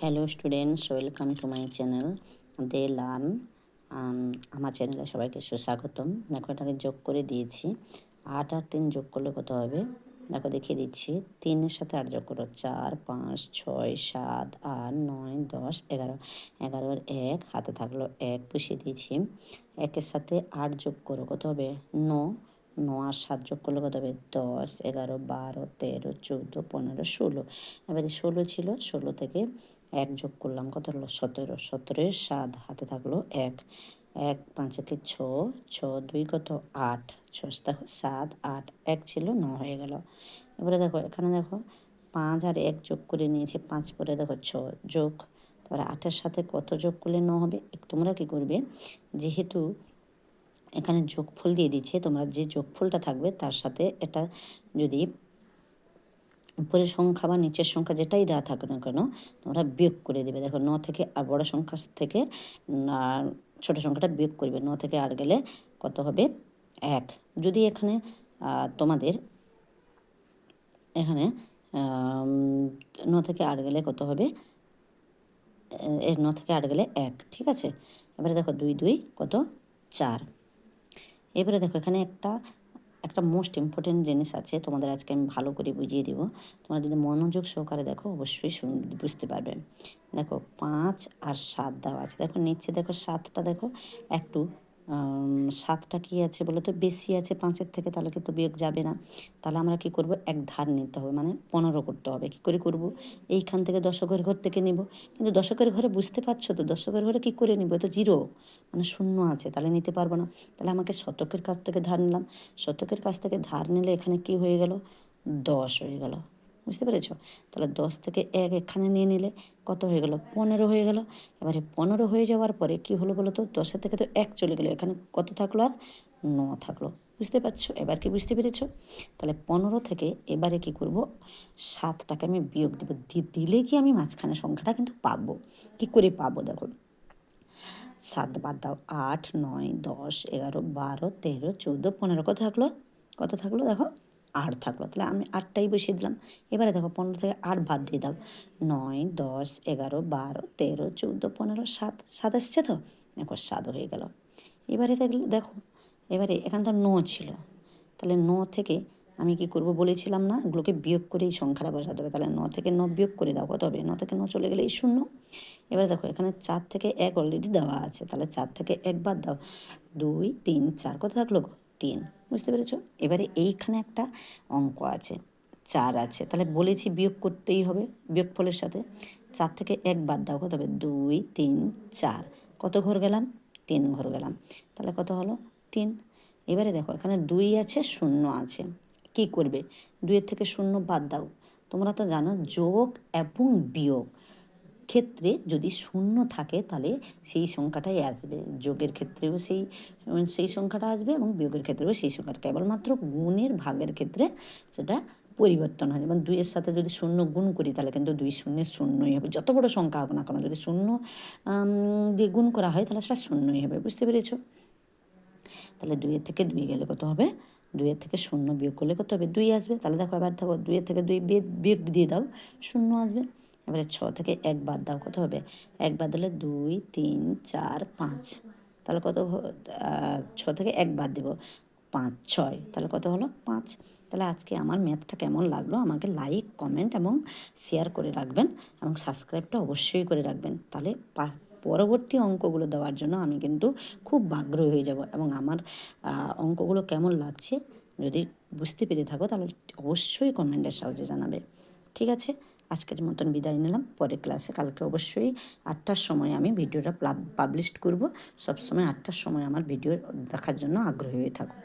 Hello students welcome to my channel Dey learn আমার চ্যানেলে সবাইকে সুস্বাগতম। দেখো, এটাকে যোগ করে দিয়েছি। আট আর তিন যোগ করলে কত হবে? দেখো, দেখিয়ে দিচ্ছি। তিনের সাথে আট যোগ করো, চার, পাঁচ, ছয়, সাত, আট, নয়, দশ, এগারো। এগারোর এক, হাতে থাকল এক, পুষিয়ে দিয়েছি। একের সাথে আট যোগ করো, কত হবে? ন। ন আর সাত যোগ করলে কত হবে? দশ, এগারো, বারো, তেরো, চৌদ্দো, পনেরো, ষোলো। এবারে ষোলো ছিল, ষোলো থেকে এক যোগ করলাম কত হলো? সতেরো। সতেরোর সাত হাতে থাকল এক। এক পাঁচকে ছ ছ, দুই কত? আট। ছ সাত, আট, এক ছিল, ন হয়ে গেল। এবারে দেখো, এখানে দেখো, পাঁচ আর এক যোগ করে নিয়েছে, পাঁচ পরে দেখো ছ যোগ। তারপরে আটের সাথে কত যোগ করলে ন হবে? তোমরা কি করবে? যেহেতু এখানে যোগফল দিয়ে দিচ্ছে, তোমরা যে যোগফলটা থাকবে তার সাথে এটা যদি উপরের সংখ্যা বা নিচের সংখ্যা যেটাই দেওয়া থাকে না কেন, তোমরা বিয়োগ করে দেবে। দেখো, ন থেকে আর বড় সংখ্যা থেকে ছোট সংখ্যাটা বিয়োগ করবে। ন থেকে আর গেলে কত হবে? এক। যদি এখানে তোমাদের এখানে ন থেকে আট গেলে কত হবে? ন থেকে আট গেলে এক, ঠিক আছে? এবারে দেখো, দুই দুই, কত? চার। এবারে দেখো, এখানে একটা একটা মোস্ট ইম্পর্টেন্ট জিনিস আছে, তোমাদের আজকে আমি ভালো করে বুঝিয়ে দেবো। তোমরা যদি মনোযোগ সহকারে দেখো, অবশ্যই বুঝতে পারবে। দেখো, পাঁচ আর সাত দেওয়া আছে। দেখো, নিচে দেখো, সাতটা দেখো, একটু সাতটা কী আছে বলে তো? বেশি আছে পাঁচের থেকে তাহলে কিন্তু বিয়োগ যাবে না। তাহলে আমরা কি করব? এক ধার নিতে হবে মানে পনেরো করতে হবে। কী করে করব? এইখান থেকে দশকের ঘর থেকে নিব। কিন্তু দশকের ঘরে বুঝতে পারছ তো? দশকের ঘরে কী করে নিব? তো জিরো। মানে শূন্য আছে, তাহলে নিতে পারব না। তাহলে আমাকে শতকের কাছ থেকে ধার নিলাম। শতকের কাছ থেকে ধার নিলে এখানে কি হয়ে গেল? দশ হয়ে গেল। বুঝতে পেরেছ? তাহলে দশ থেকে এক এখানে নিয়ে নিলে কত হয়ে গেল? পনেরো হয়ে গেল। এবারে পনেরো হয়ে যাওয়ার পরে কি হলো বলো তো? দশের থেকে তো এক চলে গেলো। এখানে কত থাকল আর? ন থাকল। বুঝতে পারছ? এবার কি বুঝতে পেরেছ? তাহলে পনেরো থেকে এবারে কি করব? সাতটাকে আমি বিয়োগ দেবো। দিলে কি আমি মাঝখানে সংখ্যাটা কিন্তু পাবো? কি করে পাবো দেখো? সাত বাদ দাও। আট, নয়, দশ, এগারো, বারো, তেরো, চৌদ্দো, পনেরো কত থাকল? কত থাকল দেখো? আট থাকল। তাহলে আমি আটটাই বসিয়ে দিলাম। এবারে দেখো পনেরো থেকে আট বাদ দিয়ে দাও। নয়, দশ, এগারো, বারো, তেরো, চৌদ্দো, পনেরো, সাত সাত আসছে তো? দেখো সাত হয়ে গেল। এবারে দেখল, দেখো, এবারে এখানটা ন ছিল। তাহলে ন থেকে আমি কি করব বলেছিলাম না? এগুলোকে বিয়োগ করে এই সংখ্যাটা বসাতে হবে। তাহলে ন থেকে ন বিয়োগ করে দাও। কত হবে? ন থেকে ন চলে গেলে এই শূন্য। এবারে দেখো এখানে চার থেকে এক অলরেডি দেওয়া আছে। তাহলে চার থেকে এক বাদ দাও। দুই, তিন, চার। কত থাকল তিন, বুঝতে পেরেছ? এবারে এইখানে একটা অঙ্ক আছে, চার আছে। তাহলে বলেছি বিয়োগ করতেই হবে বিয়োগ ফলের সাথে। চার থেকে এক বাদ দাও, কত হবে? দুই, তিন, চার। কত ঘর গেলাম? তিন ঘর গেলাম। তাহলে কত হলো? তিন। এবারে দেখো, এখানে দুই আছে, শূন্য আছে। কি করবে? দুইয়ের থেকে শূন্য বাদ দাও। তোমরা তো জানো, যোগ এবং বিয়োগ। ক্ষেত্রে যদি শূন্য থাকে, তাহলে সেই সংখ্যাটাই আসবে। যোগের ক্ষেত্রেও সেই সেই সংখ্যাটা আসবে এবং বিয়োগের ক্ষেত্রেও সেই সংখ্যাটা। কেবলমাত্র গুণের ভাগের ক্ষেত্রে সেটা পরিবর্তন হয়। যেমন দুইয়ের সাথে যদি শূন্য গুণ করি, তাহলে কিন্তু দুই শূন্যের শূন্যই হবে। যত বড় সংখ্যা হোক না কেন, যদি শূন্য দিয়ে গুণ করা হয়, তাহলে সেটা শূন্যই হবে। বুঝতে পেরেছ? তাহলে দুইয়ের থেকে দুই গেলে কত হবে? দুইয়ের থেকে শূন্য বিয়োগ করলে কত হবে? দুই আসবে। তাহলে দেখো, এবার দেখো, দুইয়ের থেকে দুই বিয়োগ দিয়ে দাও, শূন্য আসবে। এবারে ছ থেকে এক বাদ দাও, কত হবে? এক বাদ দিলে দুই, তিন, চার, পাঁচ। তাহলে কত ছ থেকে এক বাদ দেব, পাঁচ, ছয়। তাহলে কত হলো? পাঁচ। তাহলে আজকে আমার ম্যাথটা কেমন লাগল? আমাকে লাইক, কমেন্ট এবং শেয়ার করে রাখবেন এবং সাবস্ক্রাইবটা অবশ্যই করে রাখবেন। তাহলে পরবর্তী অঙ্কগুলো দেওয়ার জন্য আমি কিন্তু খুব আগ্রহী হয়ে যাব এবং আমার অঙ্কগুলো কেমন লাগছে যদি বুঝতে পেরে থাকো তাহলে অবশ্যই কমেন্টের সাহায্যে জানাবে। ঠিক আছে? আজকের মতন বিদায় নিলাম। পরের ক্লাসে কালকে অবশ্যই আটটার সময় আমি ভিডিওটা পাবলিশ করব। সবসময় আটটার সময় আমার ভিডিও দেখার জন্য আগ্রহী হয়ে থাকো।